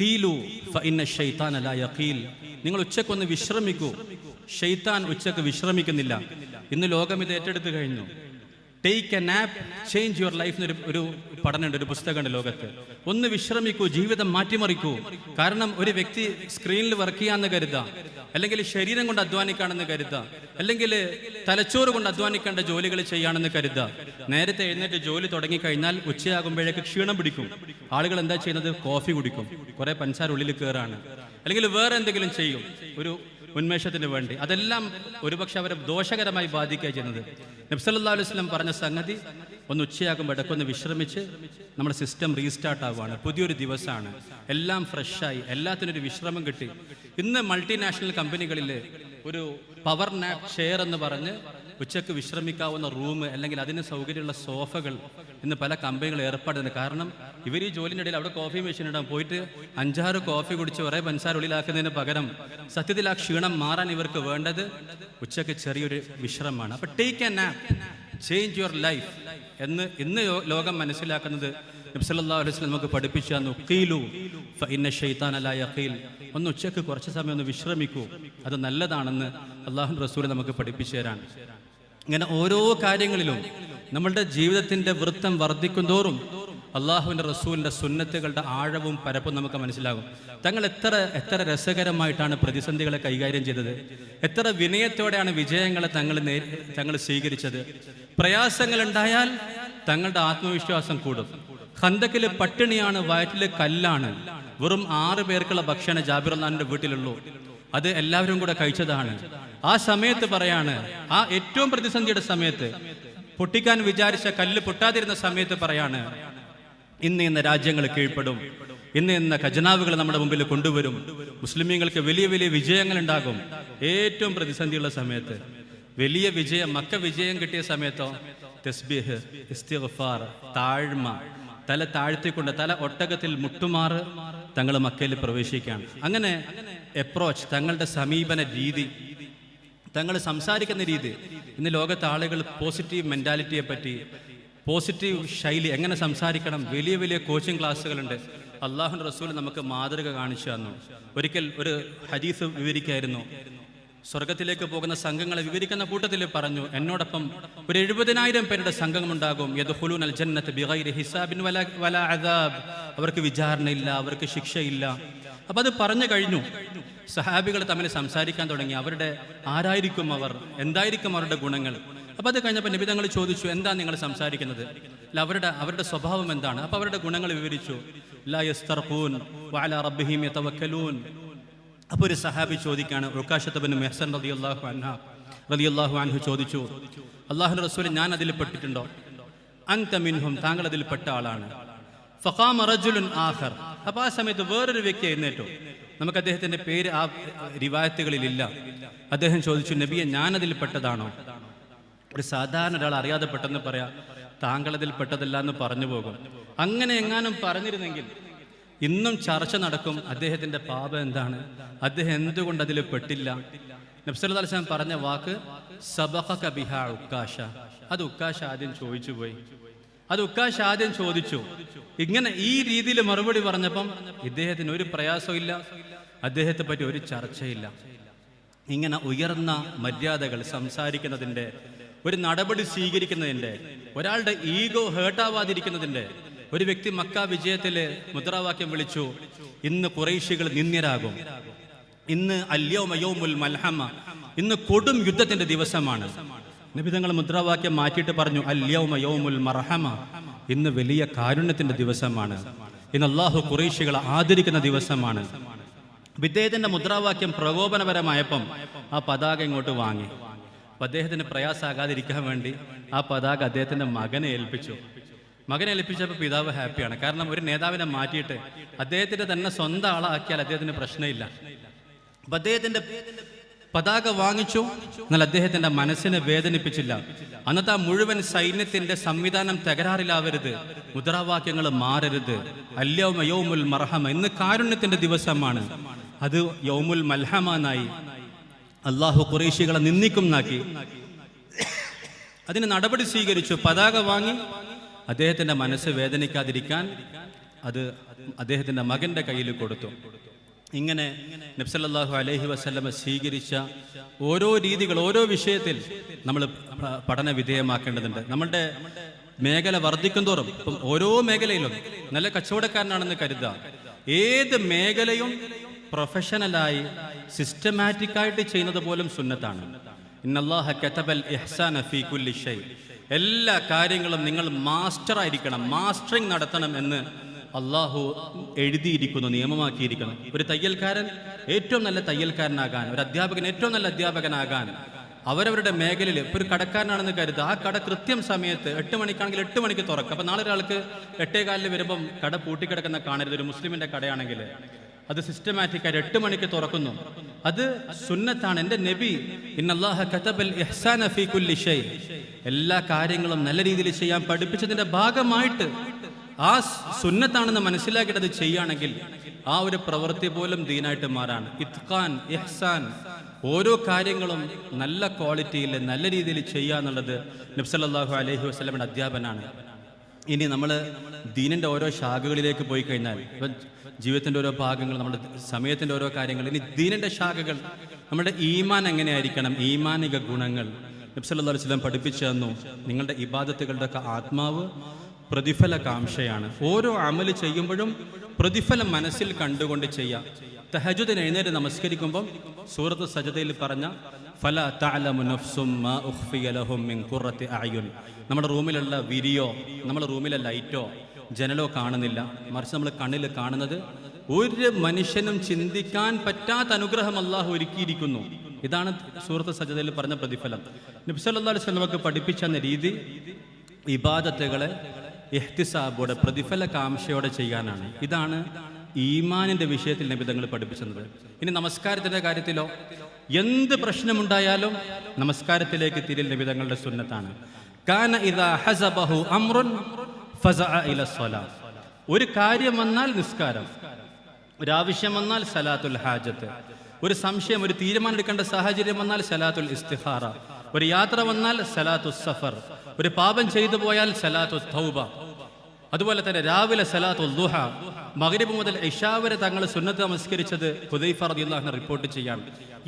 Speaker 1: കീലു ഫഇന്ന ഷെയ്ത്താൻ ലാ യഖീൽ. നിങ്ങൾ ഉച്ചക്കൊന്ന് വിശ്രമിക്കൂ. ഷെയ്ത്താൻ ഉച്ചയ്ക്ക് വിശ്രമിക്കുന്നില്ല. ഇന്ന് ലോകം ഇത് ഏറ്റെടുത്തു കഴിഞ്ഞു. Take a nap change your life എന്നൊരു ഒരു പഠനമുണ്ട് ഒരു പുസ്തകമുണ്ട് ലോകത്ത്. ഒന്ന് വിശ്രമിക്കൂ ജീവിതം മാറ്റിമറിക്കൂ. കാരണം ഒരു വ്യക്തി സ്ക്രീനിൽ വർക്ക് ചെയ്യാന്ന് കരുതാം. അല്ലെങ്കിൽ ശരീരം കൊണ്ട് അധ്വാനിക്കാണെന്ന് കരുതാം. അല്ലെങ്കിൽ തലച്ചോറ് കൊണ്ട് അധ്വാനിക്കേണ്ട ജോലികൾ ചെയ്യാണെന്ന് കരുതാം. നേരത്തെ എഴുന്നേറ്റ് ജോലി തുടങ്ങിക്കഴിഞ്ഞാൽ ഉച്ചയാകുമ്പോഴേക്ക് ക്ഷീണം പിടിക്കും. ആളുകൾ എന്താ ചെയ്യുന്നത്? കോഫി കുടിക്കും. കുറെ പഞ്ചാര ഉള്ളിൽ കയറാണ് അല്ലെങ്കിൽ വേറെ എന്തെങ്കിലും ചെയ്യും. ഒരു ഉന്മേഷത്തിന് വേണ്ടി. അതെല്ലാം ഒരുപക്ഷെ അവരെ ദോഷകരമായി ബാധിക്കുക ചെയ്യുന്നത്. നബ്സല്ലാ അലൈഹി വസല്ലം പറഞ്ഞ സംഗതി ഒന്ന് ഉച്ചയാകുമ്പോൾ ഇടയ്ക്കൊന്ന് വിശ്രമിച്ച് നമ്മുടെ സിസ്റ്റം റീസ്റ്റാർട്ട് ആവുകയാണ്. പുതിയൊരു ദിവസമാണ്. എല്ലാം ഫ്രഷായി എല്ലാത്തിനൊരു വിശ്രമം കിട്ടി. ഇന്ന് മൾട്ടിനാഷണൽ കമ്പനികളിൽ ഒരു പവർ നാപ്പ് ഷെയർ എന്ന് പറഞ്ഞ് ഉച്ചയ്ക്ക് വിശ്രമിക്കാവുന്ന റൂം അല്ലെങ്കിൽ അതിന് സൗകര്യമുള്ള സോഫകൾ ഇന്ന് പല കമ്പനികൾ ഏർപ്പെടുന്നത് കാരണം ഇവർ ഈ ജോലിന്റെ ഇടയിൽ അവിടെ കോഫി മെഷീൻ ഇടാൻ പോയിട്ട് അഞ്ചാറ് കോഫി കുടിച്ച് ഒരേ പഞ്ചാര ഉള്ളിലാക്കുന്നതിന് പകരം സത്യത്തിൽ ആ ക്ഷീണം മാറാൻ ഇവർക്ക് വേണ്ടത് ഉച്ചയ്ക്ക് ചെറിയൊരു വിശ്രമമാണ്. അപ്പൊ take a nap change your life എന്ന് ഇന്ന് ലോകം മനസ്സിലാക്കുന്നത് അലൈഹി നമുക്ക് പഠിപ്പിച്ചു ഒന്ന് ഉച്ചയ്ക്ക് കുറച്ച് സമയം ഒന്ന് വിശ്രമിക്കൂ. അത് നല്ലതാണെന്ന് അള്ളാഹു റസൂൽ നമുക്ക് പഠിപ്പിച്ചു തരാൻ. ഇങ്ങനെ ഓരോ കാര്യങ്ങളിലും നമ്മളുടെ ജീവിതത്തിന്റെ വൃത്തം വർദ്ധിക്കുന്തോറും അള്ളാഹുവിന്റെ റസൂലിന്റെ സുന്നത്തുകളുടെ ആഴവും പരപ്പും നമുക്ക് മനസ്സിലാകും. തങ്ങൾ എത്ര എത്ര രസകരമായിട്ടാണ് പ്രതിസന്ധികളെ കൈകാര്യം ചെയ്തത്. എത്ര വിനയത്തോടെയാണ് വിജയങ്ങളെ തങ്ങൾ തങ്ങൾ സ്വീകരിച്ചത്. പ്രയാസങ്ങൾ ഉണ്ടായാൽ തങ്ങളുടെ ആത്മവിശ്വാസം കൂടും. ഖന്തക്കിൽ പട്ടിണിയാണ് വയറ്റിലെ കല്ലാണ്. വെറും ആറ് പേർക്കുള്ള ഭക്ഷണം അള്ളാഹിന്റെ വീട്ടിലുള്ളൂ. അത് എല്ലാവരും കൂടെ കഴിച്ചതാണ്. ആ സമയത്ത് പറയാണ് ആ ഏറ്റവും പ്രതിസന്ധിയുടെ സമയത്ത് പൊട്ടിക്കാൻ വിചാരിച്ച കല്ല് പൊട്ടാതിരുന്ന സമയത്ത് പറയാണ് ഇന്ന് ഇന്ന് രാജ്യങ്ങൾ കീഴ്പ്പെടും. ഇന്ന് ഇന്ന് ഖജനാവുകൾ നമ്മുടെ മുമ്പിൽ കൊണ്ടുവരും. മുസ്ലിമീങ്ങൾക്ക് വലിയ വലിയ വിജയങ്ങൾ ഉണ്ടാകും ഏറ്റവും പ്രതിസന്ധിയുള്ള സമയത്ത്. വലിയ വിജയം മക്ക വിജയം കിട്ടിയ സമയത്തോ? തസ്ബീഹ് ഇസ്തിഗ്ഫാർ താഴ്മ തല താഴ്ത്തിക്കൊണ്ട് തല ഒട്ടകത്തിൽ മുട്ടുമാറ് തങ്ങൾ മക്കയിൽ പ്രവേശിക്കുകയാണ്. അങ്ങനെ അപ്രോച്ച് തങ്ങളുടെ സമീപന രീതി തങ്ങൾ സംസാരിക്കുന്ന രീതി ഇന്ന് ലോകത്തെ ആളുകൾ പോസിറ്റീവ് മെന്റാലിറ്റിയെ പറ്റി പോസിറ്റീവ് ശൈലി എങ്ങനെ സംസാരിക്കണം വലിയ വലിയ കോച്ചിങ് ക്ലാസ്സുകളുണ്ട് അള്ളാഹു റസൂൽ നമുക്ക് മാതൃക കാണിച്ചു തന്നു. ഒരിക്കൽ ഒരു ഹദീസ് വിവരിക്കായിരുന്നു. സ്വർഗത്തിലേക്ക് പോകുന്ന സംഘങ്ങളെ വിവരിക്കുന്ന കൂട്ടത്തിൽ പറഞ്ഞു എന്നോടൊപ്പം ഒരു എഴുപതിനായിരം പേരുടെ സംഘമുണ്ടാകും ബിഗൈരി ഹിസാബിൻ അവർക്ക് വിചാരണയില്ല അവർക്ക് ശിക്ഷയില്ല. അപ്പൊ അത് പറഞ്ഞു കഴിഞ്ഞു. സഹാബികൾ തമ്മിൽ സംസാരിക്കാൻ തുടങ്ങി. അവരുടെ ആരായിരിക്കും അവർ? എന്തായിരിക്കും അവരുടെ ഗുണങ്ങൾ? അപ്പൊ അത് കഴിഞ്ഞപ്പോൾ നിബിതങ്ങൾ ചോദിച്ചു എന്താ നിങ്ങൾ സംസാരിക്കുന്നത്? അല്ല അവരുടെ അവരുടെ സ്വഭാവം എന്താണ്? അപ്പൊ അവരുടെ ഗുണങ്ങൾ വിവരിച്ചു. ലാ അപ്പോൾ ഒരു സഹാബി ചോദിക്കാണ് റുക്കാശത്തബിൻ മെഹ്സൻ റളിയല്ലാഹു അൻഹ റളിയല്ലാഹു അൻഹു ചോദിച്ചു അള്ളാഹു റസൂൽ ഞാൻ അതിൽ പെട്ടിട്ടുണ്ടോ? അൻത മിൻഹും താങ്കൾ അതിൽ പെട്ട ആളാണ്. ഫഖാമ റജുലുൻ ആഖർ. അപ്പോൾ ആ സമയത്ത് വേറൊരു വ്യക്തി എഴുന്നേറ്റു. നമുക്ക് അദ്ദേഹത്തിന്റെ പേര് ആ റിവായത്തുകളിൽ ഇല്ല. അദ്ദേഹം ചോദിച്ചു നബിയെ ഞാൻ അതിൽ പെട്ടതാണോ? ഒരു സാധാരണ ഒരാൾ അറിയാതെ പെട്ടെന്ന് പറയാ താങ്കൾ അതിൽ പെട്ടതല്ല എന്ന് പറഞ്ഞു പോകും. അങ്ങനെ എങ്ങാനും പറഞ്ഞിരുന്നെങ്കിൽ ഇന്നും ചർച്ച നടക്കും അദ്ദേഹത്തിന്റെ പാപം എന്താണ്? അദ്ദേഹം എന്തുകൊണ്ട് അതിൽ പെട്ടില്ല? നബ്സല്ലാ അലിസ്ലാം പറഞ്ഞ വാക്ക് ഉക്കാശ. അത് ഉക്കാശ ആദ്യം ചോദിച്ചു പോയി. അത് ഉക്കാശ് ആദ്യം ചോദിച്ചു. ഇങ്ങനെ ഈ രീതിയിൽ മറുപടി പറഞ്ഞപ്പം ഇദ്ദേഹത്തിന് ഒരു പ്രയാസവും ഇല്ല അദ്ദേഹത്തെ പറ്റി ഒരു ചർച്ചയില്ല ഇങ്ങനെ ഉയർന്ന മര്യാദകൾ സംസാരിക്കുന്നതിന്റെ ഒരു നടപടി സ്വീകരിക്കുന്നതിന്റെ ഒരാളുടെ ഈഗോ ഹേർട്ടാവാതിരിക്കുന്നതിന്റെ ഒരു വ്യക്തി മക്ക വിജയത്തിൽ മുദ്രാവാക്യം വിളിച്ചു ഇന്ന് കുറേശികൾ നിന്ദ്യരാകും. ഇന്ന് അല്യോമയോമുൽ മൽഹമ. ഇന്ന് കൊടും യുദ്ധത്തിന്റെ ദിവസമാണ്. നിബിതങ്ങൾ മുദ്രാവാക്യം മാറ്റിയിട്ട് പറഞ്ഞു അല്യോമയോമുൽ മർഹമ. ഇന്ന് വലിയ കാരുണ്യത്തിന്റെ ദിവസമാണ്. ഇന്ന് അള്ളാഹു കുറേശികളെ ആദരിക്കുന്ന ദിവസമാണ്. വിദ്ദേഹത്തിന്റെ മുദ്രാവാക്യം പ്രകോപനപരമായപ്പം ആ പതാക ഇങ്ങോട്ട് വാങ്ങി. അപ്പൊ അദ്ദേഹത്തിന് പ്രയാസാകാതിരിക്കാൻ വേണ്ടി ആ പതാക അദ്ദേഹത്തിന്റെ മകനെ ഏൽപ്പിച്ചു. മകനെ ഏൽപ്പിച്ചപ്പോൾ പിതാവ് ഹാപ്പിയാണ്. കാരണം ഒരു നേതാവിനെ മാറ്റിയിട്ട് അദ്ദേഹത്തിന്റെ തന്നെ സ്വന്തം ആളാക്കിയാൽ അദ്ദേഹത്തിന് പ്രശ്നമില്ല. അപ്പൊ അദ്ദേഹത്തിന്റെ പതാക വാങ്ങിച്ചു. എന്നാൽ അദ്ദേഹത്തിന്റെ മനസ്സിനെ വേദനിപ്പിച്ചില്ല. അന്നത്തെ ആ മുഴുവൻ സൈന്യത്തിന്റെ സംവിധാനം തകരാറിലാവരുത്. മുദ്രാവാക്യങ്ങൾ മാറരുത്. അല്യൗമ യൗമുൽ മർഹമ ഇന്ന് കാരുണ്യത്തിന്റെ ദിവസമാണ്. അത് യൗമുൽ മൽഹമാനായി അള്ളാഹു കുറേശികളെ നിന്ദിക്കും നാക്കി അതിന് നടപടി സ്വീകരിച്ചു. പതാക വാങ്ങി. അദ്ദേഹത്തിന്റെ മനസ്സ് വേദനിക്കാതിരിക്കാൻ അത് അദ്ദേഹത്തിന്റെ മകന്റെ കയ്യിൽ കൊടുത്തു. ഇങ്ങനെ നബ്സല്ലാഹു അലഹി വസല്ലമ സ്വീകരിച്ച ഓരോ രീതികൾ ഓരോ വിഷയത്തിൽ നമ്മൾ പഠന വിധേയമാക്കേണ്ടതുണ്ട്. നമ്മളുടെ മേഖല വർദ്ധിക്കുന്തോറും ഇപ്പം ഓരോ മേഖലയിലും നല്ല കച്ചവടക്കാരനാണെന്ന് കരുതുക. ഏത് മേഖലയും പ്രൊഫഷണലായി സിസ്റ്റമാറ്റിക്കായിട്ട് ചെയ്യുന്നത് പോലും സുന്നത്താണ്. ഇന്നല്ലാഹ കതബൽ ഇഹ്സാന ഫീ കുല്ലി ഷൈ. എല്ലാ കാര്യങ്ങളും നിങ്ങൾ മാസ്റ്റർ ആയിരിക്കണം മാസ്റ്ററിങ് നടത്തണം എന്ന് അള്ളാഹു എഴുതിയിരിക്കുന്നു നിയമമാക്കിയിരിക്കുന്നു. ഒരു തയ്യൽക്കാരൻ ഏറ്റവും നല്ല തയ്യൽക്കാരനാകാൻ ഒരു അധ്യാപകൻ ഏറ്റവും നല്ല അധ്യാപകനാകാൻ അവരവരുടെ മേഖലയിൽ ഇപ്പോൾ ഒരു കടക്കാരനാണെന്ന് കരുതുക ആ കട കൃത്യം സമയത്ത് എട്ട് മണിക്കാണെങ്കിൽ എട്ട് മണിക്ക് തുറക്കും. അപ്പം നാളെ ഒരാൾക്ക് എട്ടേകാലിൽ വരുമ്പം കട പൂട്ടിക്കിടക്കുന്ന കാണരുത് ഒരു മുസ്ലിമിന്റെ കടയാണെങ്കിൽ. അത് സിസ്റ്റമാറ്റിക് ആയിട്ട് എട്ട് മണിക്ക് തുറക്കുന്നു. അത് സുന്നത്താണ്. എന്റെ നബി ഇന്നല്ലാഹ കതബൽ ഫീ കുല്ലി ഷൈ. എല്ലാ കാര്യങ്ങളും നല്ല രീതിയിൽ ചെയ്യാൻ പഠിപ്പിച്ചതിന്റെ ഭാഗമായിട്ട് ആ സുന്നത്താണെന്ന് മനസ്സിലാക്കിയിട്ട് അത് ചെയ്യുകയാണെങ്കിൽ ആ ഒരു പ്രവൃത്തി പോലും ദീനായിട്ട് മാറാണ്. ഇത്ഖാൻ ഇഹ്സാൻ ഓരോ കാര്യങ്ങളും നല്ല ക്വാളിറ്റിയിൽ നല്ല രീതിയിൽ ചെയ്യുക എന്നുള്ളത് നബ്സല്ലാഹു അലഹി വസ്ലമിന്റെ അധ്യാപനാണ്. ഇനി നമ്മൾ ദീനിന്റെ ഓരോ ശാഖകളിലേക്ക് പോയി കഴിഞ്ഞാൽ ഇപ്പം ജീവിതത്തിന്റെ ഓരോ ഭാഗങ്ങൾ നമ്മുടെ സമയത്തിന്റെ ഓരോ കാര്യങ്ങൾ ഇനി ദീനിന്റെ ശാഖകൾ നമ്മുടെ ഈമാൻ എങ്ങനെയായിരിക്കണം? ഈമാനിക ഗുണങ്ങൾ. നബ്സല്ലാ വസ്ലം പഠിപ്പിച്ചു തന്നു നിങ്ങളുടെ ഇബാദത്തുകളുടെ ഒക്കെ ആത്മാവ് പ്രതിഫല കാംക്ഷയാണ് ഓരോ അമൽ ചെയ്യുമ്പോഴും പ്രതിഫലം മനസ്സിൽ കണ്ടുകൊണ്ട് ചെയ്യാം. തഹജുദിന് എഴുന്നേറ്റ് നമസ്കരിക്കുമ്പം സൂറത്ത് സജതയിൽ പറഞ്ഞ ഫല അഅയുൻ. നമ്മുടെ റൂമിലുള്ള വിരിയോ നമ്മുടെ റൂമിലെ ലൈറ്റോ ജനലോ കാണുന്നില്ല. മറിച്ച് നമ്മൾ കണ്ണിൽ കാണുന്നത് ഒരു മനുഷ്യനും ചിന്തിക്കാൻ പറ്റാത്ത അനുഗ്രഹം അള്ളാഹു ഒരുക്കിയിരിക്കുന്നു. ഇതാണ് സൂറത്ത് സജതയിൽ പറഞ്ഞ പ്രതിഫലം. നബ്സല്ലാ സ്വലമക്ക് പഠിപ്പിച്ച രീതി ഇബാദത്തുകളെ എഹ്തിസാബോടെ പ്രതിഫല കാംക്ഷയോടെ ചെയ്യാനാണ്. ഇതാണ് ഈമാനിന്റെ വിഷയത്തിൽ നബിതങ്ങൾ പഠിപ്പിച്ചത്. ഇനി നമസ്കാരത്തിന്റെ കാര്യത്തിലോ എന്ത് പ്രശ്നമുണ്ടായാലും നമസ്കാരത്തിലേക്ക് തിരിൽ നബിതങ്ങളുടെ സുന്നത്താണ്. കാന ഇദാ ഹസബഹു അമ്രുൻ ഫസ ഇല. ഒരു കാര്യം വന്നാൽ നിസ്കാരം ഒരു ആവശ്യം വന്നാൽ സലാത്തുൽ ഹാജത്ത്. ഒരു സംശയം ഒരു തീരുമാനം എടുക്കേണ്ട സാഹചര്യം വന്നാൽ സലാത്തുൽ ഇസ്തിഖാറ. ഒരു യാത്ര വന്നാൽ സലാത്തു സഫർ. ഒരു പാപം ചെയ്തു പോയാൽ സലാത്തു തൗബ. അതുപോലെ തന്നെ രാവിലെ സലാത്ത് ദുഹ മകരിബ് മുതൽ ഇഷാ വരെ തങ്ങൾ സുന്നത്ത് നമസ്കരിച്ചത് ഹുദൈഫ റളിയല്ലാഹു റിപ്പോർട്ട് ചെയ്യാം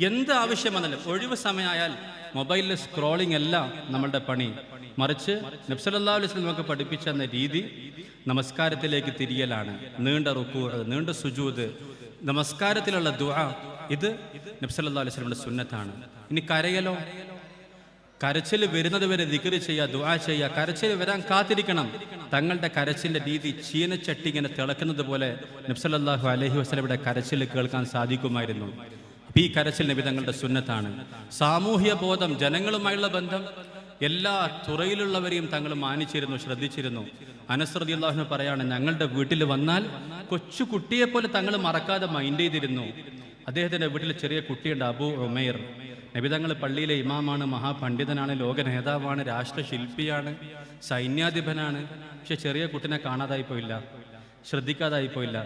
Speaker 1: എന്ത് ആവശ്യം വന്നാലും ഒഴിവ് സമയമായാൽ മൊബൈലിലെ സ്ക്രോളിംഗ് അല്ല നമ്മളുടെ പണി. മറിച്ച് നബ്സലല്ലാ അലൈഹി നമുക്ക് പഠിപ്പിച്ച രീതി നമസ്കാരത്തിലേക്ക് തിരിയലാണ്. നീണ്ട റുക്കൂർ നീണ്ട സുജൂത് നമസ്കാരത്തിലുള്ള ദുആ ഇത് നബ്സലല്ലാ അലൈഹി സ്വലമിന്റെ സുന്നത്താണ്. ഇനി കരയലോ? കരച്ചിൽ വരുന്നത് വരെ ദിക്കറ് ചെയ്യുക ദുആ ചെയ്യുക. കരച്ചിൽ വരാൻ കാത്തിരിക്കണം. തങ്ങളുടെ കരച്ചിലിന്റെ രീതി ചീനച്ചട്ടി ഇങ്ങനെ തിളക്കുന്നത് പോലെ നബ്സല്ലാഹു അലഹി വസ്ലമിയുടെ കരച്ചിൽ കേൾക്കാൻ സാധിക്കുമായിരുന്നു. ഈ കരച്ചിൽ നബി തങ്ങളുടെ സുന്നത്താണ്. സാമൂഹ്യ ബോധം ജനങ്ങളുമായുള്ള ബന്ധം എല്ലാ തുറയിലുള്ളവരെയും തങ്ങൾ മാനിച്ചിരുന്നു ശ്രദ്ധിച്ചിരുന്നു. അനസ്രതി അള്ളാഹുന് പറയാണ് ഞങ്ങളുടെ വീട്ടിൽ വന്നാൽ കൊച്ചു കുട്ടിയെപ്പോലെ തങ്ങൾ മറക്കാതെ മൈൻഡ് ചെയ്തിരുന്നു. അദ്ദേഹത്തിന്റെ വീട്ടിൽ ചെറിയ കുട്ടിയുണ്ട് അബു ഉമൈർ. നബിതങ്ങൾ പള്ളിയിലെ ഇമാമാണ് മഹാപണ്ഡിതനാണ് ലോക നേതാവാണ് രാഷ്ട്രശില്പിയാണ് സൈന്യാധിപനാണ്. പക്ഷെ ചെറിയ കുട്ടിനെ കാണാതായി പോയില്ല ശ്രദ്ധിക്കാതായി പോയില്ല.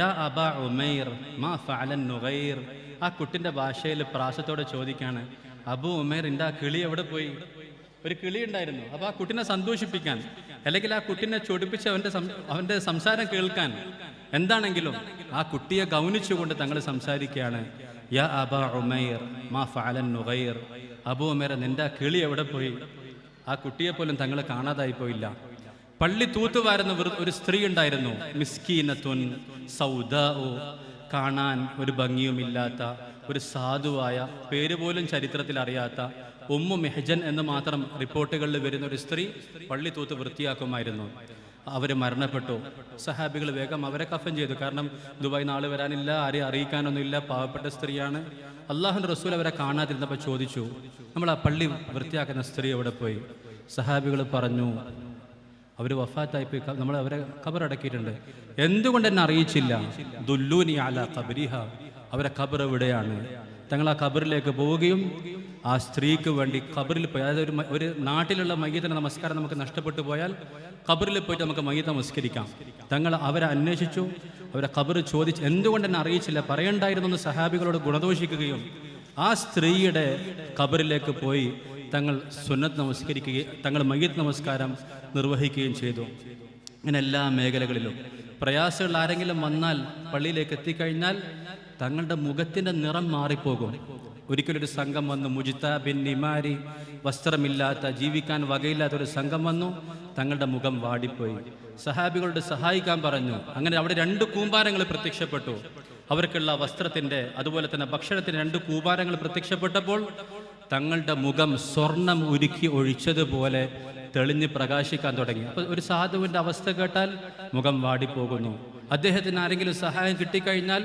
Speaker 1: യാ അബ ഉമൈർ മാ ഫാലൻ നുഗൈർ. ആ കുട്ടിന്റെ ഭാഷയിൽ പ്രാസത്തോടെ ചോദിക്കാണ് അബു ഉമൈർ ഇന്റെ ആ കിളി എവിടെ പോയി? ഒരു കിളി ഉണ്ടായിരുന്നു. അപ്പൊ ആ കുട്ടിനെ സന്തോഷിപ്പിക്കാൻ അല്ലെങ്കിൽ ആ കുട്ടിനെ ചൊടിപ്പിച്ച് അവന്റെ അവന്റെ സംസാരം കേൾക്കാൻ എന്താണെങ്കിലും ആ കുട്ടിയെ ഗൗനിച്ചുകൊണ്ട് തങ്ങൾ സംസാരിക്കുകയാണ്. യാ അബ ഉമൈർ മാ ഫഅലൻ നുഗൈർ. അബു ഉമേർ നിന്റെ ആ കിളി എവിടെ പോയി? ആ കുട്ടിയെ പോലും തങ്ങൾ കാണാതായി പോയില്ല. പള്ളി തൂത്തുവാരുന്ന ഒരു സ്ത്രീ ഉണ്ടായിരുന്നു. മിസ്കീനത്തുൻ സൗദ കാണാൻ ഒരു ഭംഗിയുമില്ലാത്ത ഒരു സാധുവായ പേര് പോലും ചരിത്രത്തിൽ അറിയാത്ത ഉമ്മു മെഹജൻ എന്ന് മാത്രം റിപ്പോർട്ടുകളിൽ വരുന്ന ഒരു സ്ത്രീ പള്ളി തൂത്ത് വൃത്തിയാക്കുമായിരുന്നു. അവർ മരണപ്പെട്ടു. സഹാബികൾ വേഗം അവരെ കഫൻ ചെയ്തു. കാരണം ദുബായ് നാളെ വരാനില്ല ആരെയും അറിയിക്കാനൊന്നുമില്ല പാവപ്പെട്ട സ്ത്രീയാണ്. അള്ളാഹുന്റെ റസൂൽ അവരെ കാണാതിരുന്നപ്പോൾ ചോദിച്ചു നമ്മൾ ആ പള്ളി വൃത്തിയാക്കുന്ന സ്ത്രീ അവിടെ പോയി? സഹാബികൾ പറഞ്ഞു അവർ വഫാത്തായി പോയി. നമ്മൾ അവരെ കബറടക്കിയിട്ടുണ്ട് എന്തുകൊണ്ട് എന്നെ അറിയിച്ചില്ല? ദുല്ലൂനി അല കബരിഹ അവരെ ഖബർ എവിടെയാണ്? തങ്ങൾ ആ ഖബറിലേക്ക് പോവുകയും ആ സ്ത്രീക്ക് വേണ്ടി ഖബറിൽ പോയി. അതായത് ഒരു ഒരു നാട്ടിലുള്ള മയ്യത്തിന് നമസ്കാരം നമുക്ക് നഷ്ടപ്പെട്ടു പോയാൽ ഖബറിൽ പോയിട്ട് നമുക്ക് മയ്യത്ത് നമസ്കരിക്കാം. തങ്ങൾ അവരെ അന്വേഷിച്ചു. അവരെ ഖബർ ചോദിച്ച് എന്തുകൊണ്ട് എന്നെ അറിയിച്ചില്ല? പറയണ്ടായിരുന്നു എന്ന് സഹാബികളോട് ഗുണദോഷിക്കുകയും ആ സ്ത്രീയുടെ ഖബറിലേക്ക് പോയി തങ്ങൾ സുന്നത്ത് നമസ്കരിക്കുകയും തങ്ങൾ മയ്യത്ത് നമസ്കാരം നിർവഹിക്കുകയും ചെയ്തു. ഇങ്ങനെ എല്ലാ മേഖലകളിലും പ്രയാസങ്ങൾ ആരെങ്കിലും വന്നാൽ പള്ളിയിലേക്ക് എത്തിക്കഴിഞ്ഞാൽ തങ്ങളുടെ മുഖത്തിന്റെ നിറം മാറിപ്പോകും. ഒരിക്കലൊരു സംഘം വന്നു. മുജിത്ത ബിൻ നിമാരി വസ്ത്രമില്ലാത്ത ജീവിക്കാൻ വകയില്ലാത്ത ഒരു സംഘം വന്നു. തങ്ങളുടെ മുഖം വാടിപ്പോയി. സഹാബികളോട് സഹായിക്കാൻ പറഞ്ഞു. അങ്ങനെ അവിടെ രണ്ട് കൂമ്പാരങ്ങൾ പ്രത്യക്ഷപ്പെട്ടു. അവർക്കുള്ള വസ്ത്രത്തിന്റെ അതുപോലെ തന്നെ ഭക്ഷണത്തിന്റെ രണ്ട് കൂമ്പാരങ്ങൾ പ്രത്യക്ഷപ്പെട്ടപ്പോൾ തങ്ങളുടെ മുഖം സ്വർണം ഉരുക്കി ഒഴിച്ചതുപോലെ തെളിഞ്ഞ് പ്രകാശിക്കാൻ തുടങ്ങി. അപ്പൊ ഒരു സാധുവിന്റെ അവസ്ഥ കേട്ടാൽ മുഖം വാടിപ്പോകുന്നു. അദ്ദേഹത്തിന് ആരെങ്കിലും സഹായം കിട്ടിക്കഴിഞ്ഞാൽ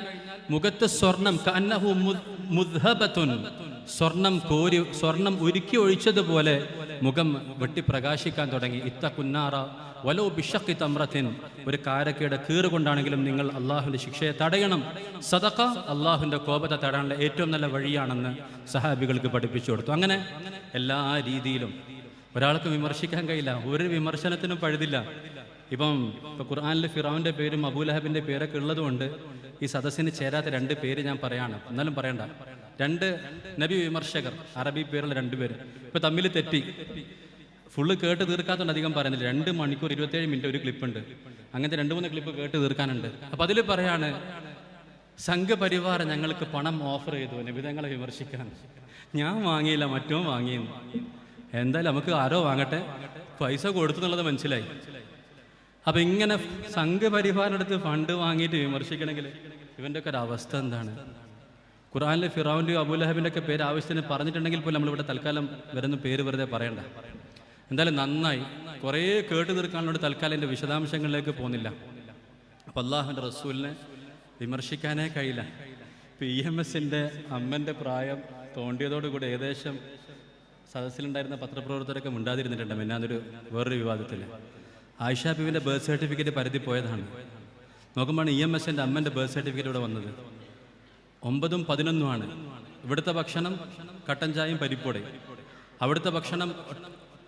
Speaker 1: മുഖത്ത് സ്വർണം കന്നഹു മുദ്- മുദ്ഹബത്തുൻ സ്വർണം കോരി സ്വർണം ഉരുക്കി ഒഴിച്ചതുപോലെ മുഖം വെട്ടി പ്രകാശിക്കാൻ തുടങ്ങി. ഇത്ത കുന്നാറ വലോ ബിഷക്കി തമ്രത്തിൻ ഒരു കാരക്കയുടെ കീറുകൊണ്ടാണെങ്കിലും നിങ്ങൾ അള്ളാഹുവിന്റെ ശിക്ഷയെ തടയണം. സദക്ക അള്ളാഹുവിന്റെ കോപത്തെ തടയാനുള്ള ഏറ്റവും നല്ല വഴിയാണെന്ന് സഹാബികൾക്ക് പഠിപ്പിച്ചു കൊടുത്തു. അങ്ങനെ എല്ലാ രീതിയിലും ഒരാൾക്ക് വിമർശിക്കാൻ കഴിയില്ല. ഒരു വിമർശനത്തിനും പഴുതില്ല. ഇപ്പം ഇപ്പൊ ഖുർആാനിൽ ഫിറാവിന്റെ പേരും അബൂലഹബിന്റെ പേരൊക്കെ ഉള്ളതുകൊണ്ട് ഈ സദസ്സിന് ചേരാത്ത രണ്ട് പേര് ഞാൻ പറയാണ്. എന്നാലും പറയണ്ട. രണ്ട് നബി വിമർശകർ അറബി പേരുള്ള രണ്ടുപേര് ഇപ്പൊ തമ്മിൽ തെറ്റി. ഫുള്ള് കേട്ട് തീർക്കാത്തതുകൊണ്ട് അധികം പറയുന്നില്ല. രണ്ട് മണിക്കൂർ ഇരുപത്തേഴ് മിനിറ്റ് ഒരു ക്ലിപ്പുണ്ട്. അങ്ങനത്തെ രണ്ട് മൂന്ന് ക്ലിപ്പ് കേട്ട് തീർക്കാനുണ്ട്. അപ്പൊ അതിൽ പറയാണ് സംഘപരിവാർ ഞങ്ങൾക്ക് പണം ഓഫർ ചെയ്തു. നിബിതങ്ങളെ വിമർശിക്കാൻ ഞാൻ വാങ്ങിയില്ല മറ്റോ വാങ്ങിയെന്ന്. എന്തായാലും നമുക്ക് ആരോ വാങ്ങട്ടെ? പൈസ കൊടുത്തു എന്നുള്ളത് മനസ്സിലായി. അപ്പൊ ഇങ്ങനെ സംഘപരിഹാരം എടുത്ത് ഫണ്ട് വാങ്ങിയിട്ട് വിമർശിക്കണമെങ്കിൽ ഇവന്റെ ഒക്കെ ഒരു അവസ്ഥ എന്താണ്? ഖുറാനിലെ ഫിറാവിന്റെയോ അബുലഹബിന്റെ ഒക്കെ പേര് ആവശ്യത്തിന് പറഞ്ഞിട്ടുണ്ടെങ്കിൽ പോലും നമ്മളിവിടെ തൽക്കാലം വരുന്ന പേര് വെറുതെ പറയണ്ട. എന്തായാലും നന്നായി. കുറേ കേട്ട് തീർക്കാനുള്ള തൽക്കാലം എന്റെ വിശദാംശങ്ങളിലേക്ക് പോകുന്നില്ല. അപ്പം അള്ളാഹുന്റെ റസൂലിനെ വിമർശിക്കാനേ കഴിയില്ല. പി എം എസിന്റെ അമ്മന്റെ പ്രായം തോണ്ടിയതോടുകൂടി ഏകദേശം സദസ്സിലുണ്ടായിരുന്ന പത്രപ്രവർത്തകരൊക്കെ മിണ്ടാതിരുന്നിട്ടുണ്ട്. മെന്നാന്നൊരു വേറൊരു വിവാദത്തിൽ ആയിഷ ബീവിന്റെ ബർത്ത് സർട്ടിഫിക്കറ്റ് പരിധി പോയതാണ്. നോക്കുമ്പോൾ ഇ എം എസിന്റെ അമ്മന്റെ ബർത്ത് സർട്ടിഫിക്കറ്റ് ഇവിടെ വന്നത്. ഒമ്പതും പതിനൊന്നുമാണ്. ഇവിടുത്തെ ഭക്ഷണം കട്ടൻ ചായയും പരിപ്പോടെ അവിടുത്തെ ഭക്ഷണം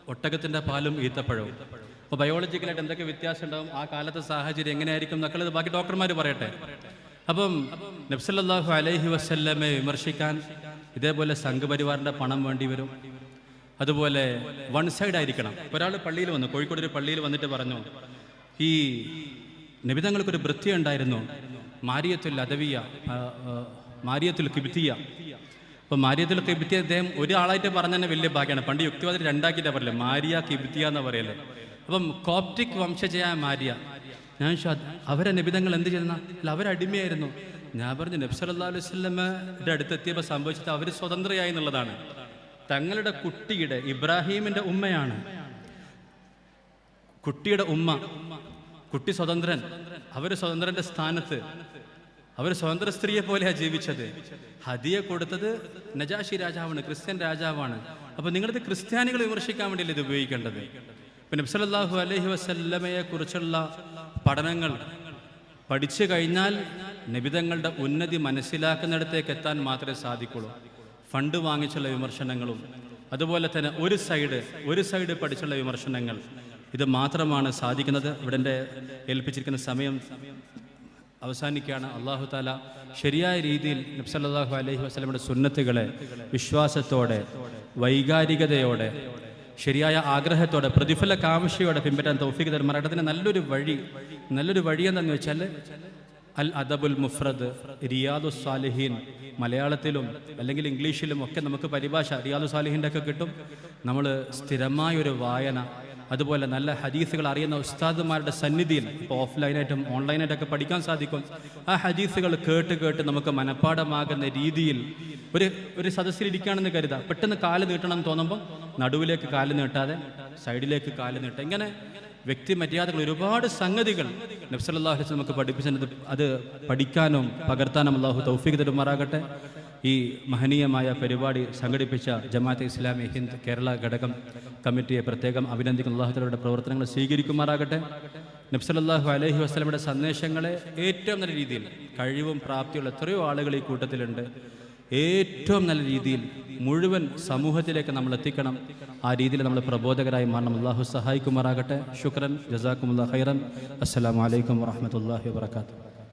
Speaker 1: ഒട്ടകത്തിന്റെ പാലും ഈത്തപ്പഴവും. അപ്പോൾ ബയോളജിക്കലായിട്ട് എന്തൊക്കെ വ്യത്യാസം ഉണ്ടാവും ആ കാലത്തെ സാഹചര്യം എങ്ങനെയായിരിക്കും എന്നൊക്കെ ബാക്കി ഡോക്ടർമാർ പറയട്ടെ. അപ്പം നബ്സല്ലാഹു അലൈഹി വസ്ല്ലമെ വിമർശിക്കാൻ ഇതേപോലെ സംഘപരിവാറിന്റെ പണം വേണ്ടി വരും. അതുപോലെ വൺ സൈഡ് ആയിരിക്കണം. ഒരാൾ പള്ളിയിൽ വന്നു കോഴിക്കോട് ഒരു പള്ളിയിൽ വന്നിട്ട് പറഞ്ഞു ഈ നിബിതങ്ങൾക്കൊരു വൃത്തി ഉണ്ടായിരുന്നു. മാരിയത്തുൽ അദവിയ മാരിയത്തുൽ കിബിത്തിയ അപ്പോൾ മാരിയത്തുൽ കിബിത്തിയ അദ്ദേഹം ഒരാളായിട്ട് പറഞ്ഞ തന്നെ വലിയ ഭാഗ്യമാണ് പണ്ട് യുക്തിവാദി രണ്ടാക്കിയിട്ടാണ് പറയല്ലേ മാരിയ കിബിത്തിയ എന്ന് പറയല്ലേ അപ്പം കോപ്റ്റിക് വംശജയായ മാരിയ ഞാൻ അവരെ നിബിതങ്ങൾ എന്ത് ചെയ്യുന്ന അവരടിമയായിരുന്നു ഞാൻ പറഞ്ഞു നബ്സല്ലാ അലൈഹി സ്വലമയുടെ അടുത്തെത്തിയപ്പോൾ സംഭവിച്ചത് അവർ സ്വതന്ത്രയായി എന്നുള്ളതാണ്. തങ്ങളുടെ കുട്ടിയുടെ ഇബ്രാഹീമിന്റെ ഉമ്മയാണ്. കുട്ടിയുടെ ഉമ്മ കുട്ടി സ്വതന്ത്രൻ. അവർ സ്വതന്ത്രന്റെ സ്ഥാനത്ത്. അവർ സ്വതന്ത്ര സ്ത്രീയെ പോലെയാണ് ജീവിച്ചത്. ഹദിയ കൊടുത്തത് നജാഷി രാജാവാണ് ക്രിസ്ത്യൻ രാജാവാണ്. അപ്പൊ നിങ്ങളിത് ക്രിസ്ത്യാനികൾ വിമർശിക്കാൻ വേണ്ടിയല്ലേ ഇത് ഉപയോഗിക്കേണ്ടത്? പിന്നെ നബ്സല്ലാഹു അലഹി വസല്ലമയെ കുറിച്ചുള്ള പഠനങ്ങൾ പഠിച്ചു കഴിഞ്ഞാൽ നിബിതങ്ങളുടെ ഉന്നതി മനസ്സിലാക്കുന്നിടത്തേക്ക് എത്താൻ മാത്രമേ സാധിക്കുള്ളൂ. ഫണ്ട് വാങ്ങിച്ചുള്ള വിമർശനങ്ങളും അതുപോലെ തന്നെ ഒരു സൈഡ് ഒരു സൈഡ് പഠിച്ചുള്ള വിമർശനങ്ങൾ. ഇത് മാത്രമാണ് സാധിക്കുന്നത്. ഇവിടെ ഏൽപ്പിച്ചിരിക്കുന്ന സമയം അവസാനിക്കുകയാണ്. അള്ളാഹു താല ശരിയായ രീതിയിൽ നബ്സല്ലാഹു അലഹി വസ്ലമിയുടെ സുന്നത്തുകളെ വിശ്വാസത്തോടെ വൈകാരികതയോടെ ശരിയായ ആഗ്രഹത്തോടെ പ്രതിഫല കാമശയോടെ പിൻപറ്റാൻ തൗഫീഖ് തരും അതിന് നല്ലൊരു വഴി നല്ലൊരു വഴി എന്താണെന്ന് വെച്ചാൽ അൽ അദബുൽ മുഫ്രദ് റിയാദു സാലിഹീൻ മലയാളത്തിലും അല്ലെങ്കിൽ ഇംഗ്ലീഷിലും ഒക്കെ നമുക്ക് പരിഭാഷ റിയാദു സാലിഹിന്റെ ഒക്കെ കിട്ടും. നമ്മൾ സ്ഥിരമായൊരു വായന അതുപോലെ നല്ല ഹദീസുകൾ അറിയുന്ന ഉസ്താദുമാരുടെ സന്നിധിയിൽ ഇപ്പോൾ ഓഫ്ലൈനായിട്ടും ഓൺലൈനായിട്ടൊക്കെ പഠിക്കാൻ സാധിക്കും. ആ ഹദീസുകൾ കേട്ട് കേട്ട് നമുക്ക് മനഃപ്പാടമാകുന്ന രീതിയിൽ ഒരു ഒരു സദസ്സിലിരിക്കുകയാണെന്ന് കരുതാം. പെട്ടെന്ന് കാൽ നീട്ടണം എന്ന് തോന്നുമ്പോൾ നടുവിലേക്ക് കാൽ നീട്ടാതെ സൈഡിലേക്ക് കാൽ നീട്ടാം. ഇങ്ങനെ വ്യക്തി മര്യാദകൾ ഒരുപാട് സംഗതികൾ നബ്സല്ലാഹു നമുക്ക് പഠിപ്പിച്ചത് അത് പഠിക്കാനും പകർത്താനും അള്ളാഹു തൗഫീഖ് തരുമാറാകട്ടെ. ഈ മഹനീയമായ പരിപാടി സംഘടിപ്പിച്ച ജമാഅത്തെ ഇസ്ലാമി ഹിന്ദ് കേരള ഘടകം കമ്മിറ്റിയെ പ്രത്യേകം അഭിനന്ദിക്കുന്ന. അള്ളാഹുത്തലയുടെ പ്രവർത്തനങ്ങൾ സ്വീകരിക്കുമാറാകട്ടെ. നബ്സലല്ലാഹു അലഹി വസ്ലമയുടെ സന്ദേശങ്ങളെ ഏറ്റവും നല്ല രീതിയിൽ കഴിവും പ്രാപ്തിയുള്ള എത്രയോ ആളുകൾ ഈ കൂട്ടത്തിലുണ്ട്. ഏറ്റവും നല്ല രീതിയിൽ മുഴുവൻ സമൂഹത്തിലേക്ക് നമ്മൾ എത്തിക്കണം. ആ രീതിയിൽ നമ്മൾ പ്രബോധകരായി മാറണം. അള്ളാഹു സഹായിക്കുമാറാകട്ടെ. ശുക്രൻ. ജസാക്കുമുല്ലാ ഹൈറൻ അസ്സലാമു അലൈക്കും വറഹമത്തല്ലാഹി വാത്തു